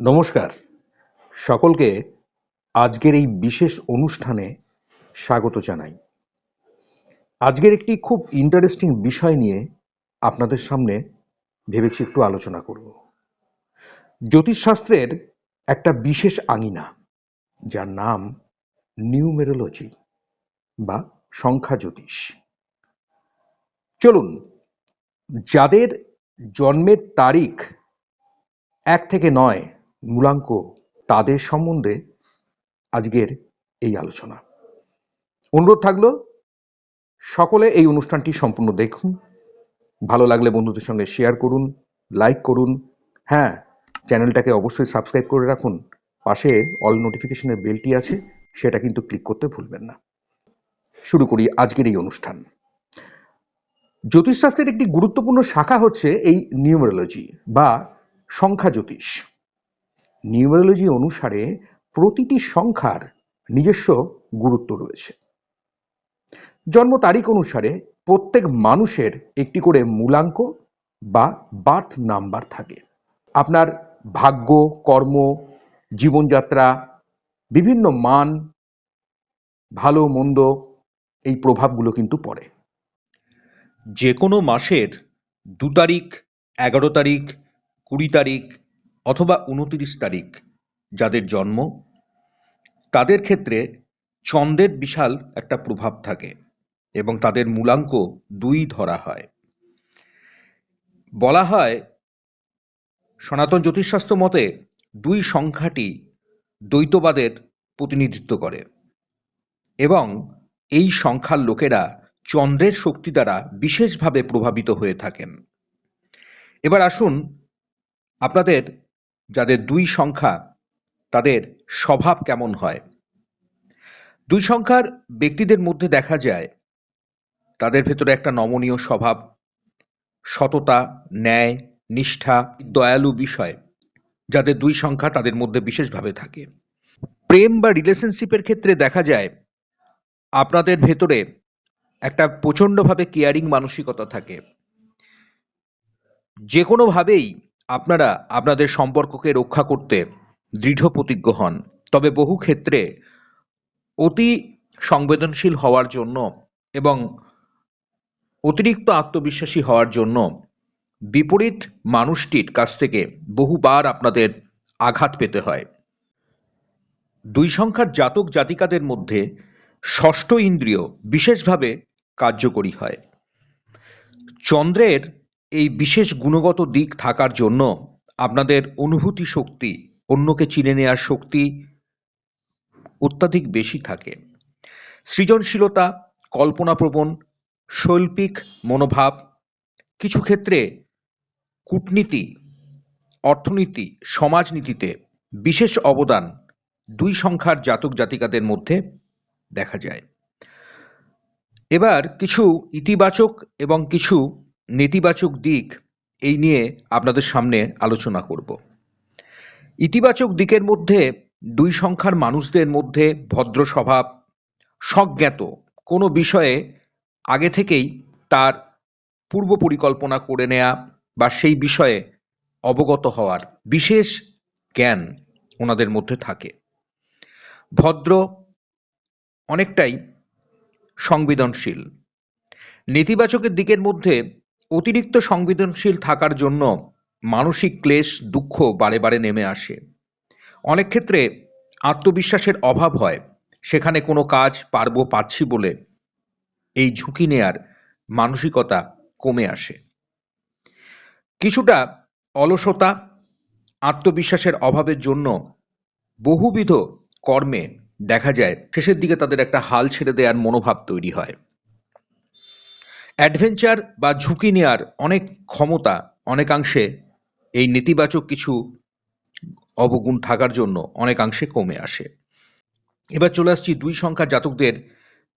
নমস্কার। সকলকে আজকের এই বিশেষ অনুষ্ঠানে স্বাগত জানাই। আজকের একটি খুব ইন্টারেস্টিং বিষয় নিয়ে আপনাদের সামনে ভেবেছি একটু আলোচনা করব। জ্যোতিষশাস্ত্রের একটা বিশেষ আঙিনা, যার নাম নিউমেরোলজি বা সংখ্যা জ্যোতিষ। চলুন, যাদের জন্মের তারিখ এক থেকে নয় মূলাঙ্ক তাদের সম্বন্ধে আজকের এই আলোচনা। অনুরোধ থাকল, সকলে এই অনুষ্ঠানটি সম্পূর্ণ দেখুন। ভালো লাগলে বন্ধুদের সঙ্গে শেয়ার করুন লাইক করুন। হ্যাঁ চ্যানেলটাকে অবশ্যই সাবস্ক্রাইব করে রাখুন। পাশে অল নোটিফিকেশনের বেলটি আছে, সেটা কিন্তু ক্লিক করতে ভুলবেন না। শুরু করি আজকের এই অনুষ্ঠান। জ্যোতিষশাস্ত্রের একটি গুরুত্বপূর্ণ শাখা হচ্ছে এই নিউমেরোলজি বা সংখ্যা জ্যোতিষ নিউমেরোলজি অনুসারে প্রতিটি সংখ্যার নিজস্ব গুরুত্ব রয়েছে। জন্ম তারিখ অনুসারে প্রত্যেক মানুষের একটি করে মূলাঙ্ক বা বার্থ নাম্বার থাকে। আপনার ভাগ্য, কর্ম, জীবনযাত্রা, বিভিন্ন মান, ভালো, মন্দ এই প্রভাবগুলো কিন্তু পড়ে। যে কোনো মাসের দু তারিখ, এগারো তারিখ, কুড়ি তারিখ অথবা উনতিরিশ তারিখ যাদের জন্ম, তাদের ক্ষেত্রে চন্দ্রের বিশাল একটা প্রভাব থাকে এবং তাদের মূলাঙ্ক দুই ধরা হয়। বলা হয়, সনাতন জ্যোতিষশাস্ত্র মতে দুই সংখ্যাটি দ্বৈতবাদের প্রতিনিধিত্ব করে এবং এই সংখ্যার লোকেরা চন্দ্রের শক্তি দ্বারা বিশেষভাবে প্রভাবিত হয়ে থাকেন। এবার আসুন আপনাদের যাদের দুই সংখ্যা, তাদের স্বভাব কেমন হয়? দুই সংখ্যার ব্যক্তিদের মধ্যে দেখা যায়, তাদের ভেতরে একটা নমনীয় স্বভাব, সততা, ন্যায়, নিষ্ঠা, দয়ালু বিষয়, যাদের দুই সংখ্যা তাদের মধ্যে বিশেষভাবে থাকে। প্রেম বা রিলেশনশিপের ক্ষেত্রে দেখা যায়, আপনাদের ভেতরে একটা প্রচণ্ডভাবে কেয়ারিং মানসিকতা থাকে। যে কোনোভাবেই আপনারা আপনাদের সম্পর্ককে রক্ষা করতে দৃঢ় প্রতিজ্ঞ হন। তবে বহু ক্ষেত্রে অতি সংবেদনশীল হওয়ার জন্য এবং অতিরিক্ত আত্মবিশ্বাসী হওয়ার জন্য বিপরীত মানুষটির কাছ থেকে বহুবার আপনাদের আঘাত পেতে হয়। দুই সংখ্যার জাতক জাতিকাদের মধ্যে ষষ্ঠ ইন্দ্রিয় বিশেষভাবে কার্যকরী হয়। চন্দ্রের এই বিশেষ গুণগত দিক থাকার জন্য আপনাদের অনুভূতি শক্তি, অন্যকে চিনে নেওয়ার শক্তি অত্যাধিক বেশি থাকে। সৃজনশীলতা, কল্পনাপ্রবণ, শৈল্পিক মনোভাব, কিছু ক্ষেত্রে কূটনীতি, অর্থনীতি, সমাজনীতিতে বিশেষ অবদান দুই সংখ্যার জাতক জাতিকাদের মধ্যে দেখা যায়। এবার কিছু ইতিবাচক এবং কিছু নেতিবাচক দিক এই নিয়ে আপনাদের সামনে আলোচনা করব। ইতিবাচক দিকের মধ্যে দুই সংখ্যার মানুষদের মধ্যে ভদ্র স্বভাব স্বজ্ঞাত কোনো বিষয়ে আগে থেকেই তার পূর্ব পরিকল্পনা করে নেয়া বা সেই বিষয়ে অবগত হওয়ার বিশেষ জ্ঞান ওনাদের মধ্যে থাকে। ভদ্র অনেকটাই সংবেদনশীল। নেতিবাচকের দিকের মধ্যে অতিরিক্ত সংবেদনশীল থাকার জন্য মানসিক ক্লেশ, দুঃখ বারে বারে নেমে আসে। অনেক ক্ষেত্রে আত্মবিশ্বাসের অভাব হয়। সেখানে কোনো কাজ পারব পাচ্ছি বলে এই ঝুঁকি নেয়ার মানসিকতা কমে আসে। কিছুটা অলসতা আত্মবিশ্বাসের অভাবের জন্য বহুবিধ কর্মে দেখা যায়, শেষের দিকে তাদের একটা হাল ছেড়ে দেওয়ার মনোভাব তৈরি হয়। অ্যাডভেঞ্চার বা ঝুঁকি নেওয়ার অনেক ক্ষমতা অনেকাংশে এই নেতিবাচক কিছু অবগুণ থাকার জন্য অনেকাংশে কমে আসে। এবার চলে আসছি দুই সংখ্যা জাতকদের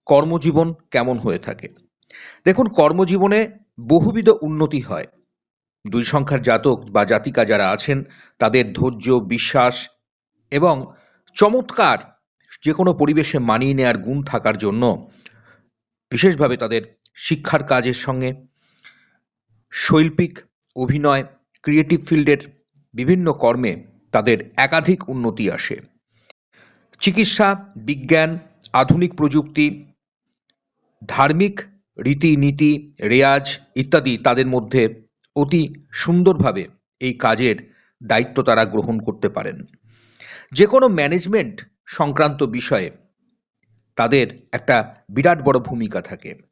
কর্মজীবন কেমন হয়ে থাকে। দেখুন, কর্মজীবনে বহুবিধ উন্নতি হয়। দুই সংখ্যার জাতক বা জাতিকা যারা আছেন, তাদের ধৈর্য, বিশ্বাস এবং চমৎকার যে কোনো পরিবেশে মানিয়ে নেওয়ার গুণ থাকার জন্য বিশেষভাবে তাদের শিক্ষার কাজের সঙ্গে, শৈল্পিক অভিনয় ক্রিয়েটিভ ফিল্ডের বিভিন্ন কর্মে তাদের একাধিক উন্নতি আসে। চিকিৎসা, বিজ্ঞান, আধুনিক প্রযুক্তি, ধার্মিক রীতিনীতি, রেয়াজ ইত্যাদি তাদের মধ্যে অতি সুন্দরভাবে এই কাজের দায়িত্ব তারা গ্রহণ করতে পারেন। যে কোনো ম্যানেজমেন্ট সংক্রান্ত বিষয়ে তাদের একটা বিরাট বড় ভূমিকা থাকে।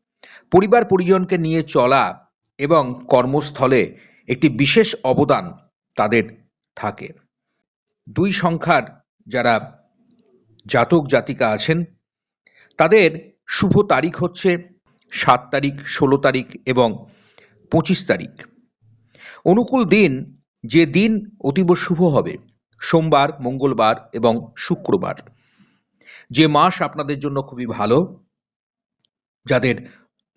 পরিবার পরিজনকে নিয়ে চলা এবং কর্মস্থলে একটি বিশেষ অবদান তাদের থাকে। দুই সংখ্যার যারা জাতক জাতিকা আছেন, তাদের শুভ তারিখ হচ্ছে সাত তারিখ, ষোলো তারিখ এবং পঁচিশ তারিখ। অনুকূল দিন, যে দিন অতীব শুভ হবে, সোমবার, মঙ্গলবার এবং শুক্রবার। যে মাস আপনাদের জন্য খুবই ভালো, যাদের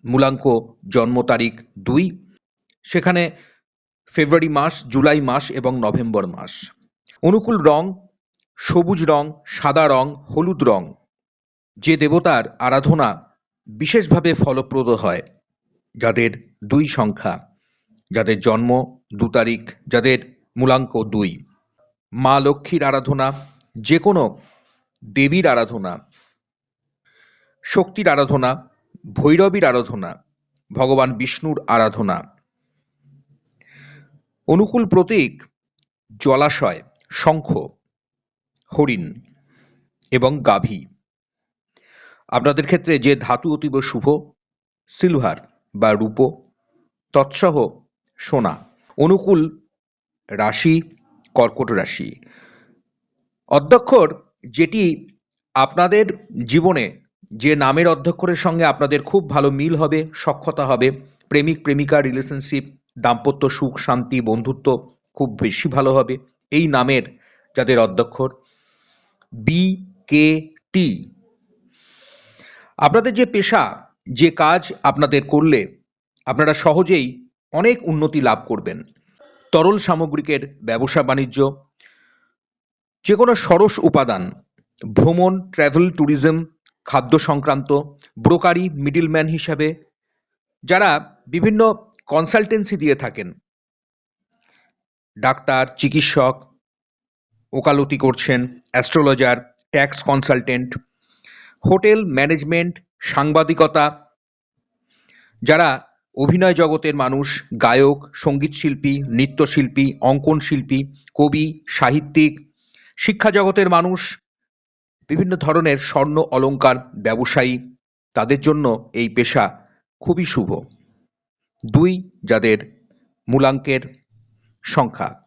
মূলাঙ্ক জন্ম তারিখ দুই। সেখানে ফেব্রুয়ারি মাস, জুলাই মাস এবং নভেম্বর মাস। অনুকূল রং, সবুজ রং, সাদা রং, হলুদ রং। যে দেবতার আরাধনা বিশেষভাবে ফলপ্রদ হয় যাদের দুই সংখ্যা, যাদের জন্ম দু তারিখ, যাদের মূলাঙ্ক দুই। মা লক্ষ্মীর আরাধনা যে কোনো দেবীর আরাধনা, শক্তির আরাধনা ভৈরবীর আরাধনা, ভগবান বিষ্ণুর আরাধনা। অনুকূল প্রতীক, জলাশয়, শঙ্খ, হরিণ এবং গাভী। আপনাদের ক্ষেত্রে যে ধাতু অতীব শুভ, সিলভার বা রূপো, তৎসহ সোনা। অনুকূল রাশি, কর্কট রাশি। অধ্যক্ষর যেটি আপনাদের জীবনে যে নামের অধ্যক্ষরের সঙ্গে আপনাদের খুব ভালো মিল হবে, সক্ষতা হবে, প্রেমিক, প্রেমিকা রিলেশনশিপ দাম্পত্য সুখ, শান্তি, বন্ধুত্ব খুব বেশি ভালো হবে এই নামের যাদের অধ্যক্ষর বি কে টি আপনাদের যে পেশা, যে কাজ আপনাদের করলে আপনারা সহজেই অনেক উন্নতি লাভ করবেন। তরল সামগ্রিকের ব্যবসা, বাণিজ্য যে কোনো সরস উপাদান, ভ্রমণ ট্রাভেল ট্যুরিজম খাদ্য সংক্রান্ত, ব্রোকারি, মিডিলম্যান হিসাবে যারা বিভিন্ন কনসালটেন্সি দিয়ে থাকেন। ডাক্তার, চিকিৎসক, ওকালতি করছেন, astrologer, tax consultant, hotel management, সাংবাদিকতা, যারা অভিনয় জগতের মানুষ, গায়ক সংগীত শিল্পী নৃত্যশিল্পী অঙ্কন শিল্পী কবি, সাহিত্যিক, শিক্ষা জগতের মানুষ বিভিন্ন ধরনের স্বর্ণ অলঙ্কার ব্যবসায়ী, তাদের জন্য এই পেশা খুবই শুভ। দুই, যাদের মূলাঙ্কের সংখ্যা।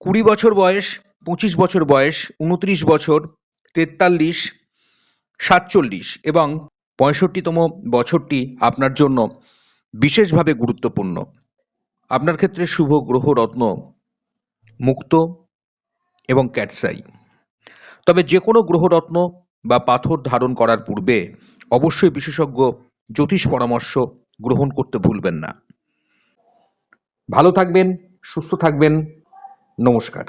কুড়ি বছর বয়স, পঁচিশ বছর বয়স, উনত্রিশ বছর, তেতাল্লিশ, সাতচল্লিশ এবং পঁয়ষট্টিতম বছরটি আপনার জন্য বিশেষভাবে গুরুত্বপূর্ণ। আপনার ক্ষেত্রে শুভ গ্রহ, রত্ন, মুক্ত এবং ক্যাটসাই। তবে যে কোনো গ্রহরত্ন বা পাথর ধারণ করার পূর্বে অবশ্যই বিশেষজ্ঞ জ্যোতিষ পরামর্শ গ্রহণ করতে ভুলবেন না। ভালো থাকবেন, সুস্থ থাকবেন। নমস্কার।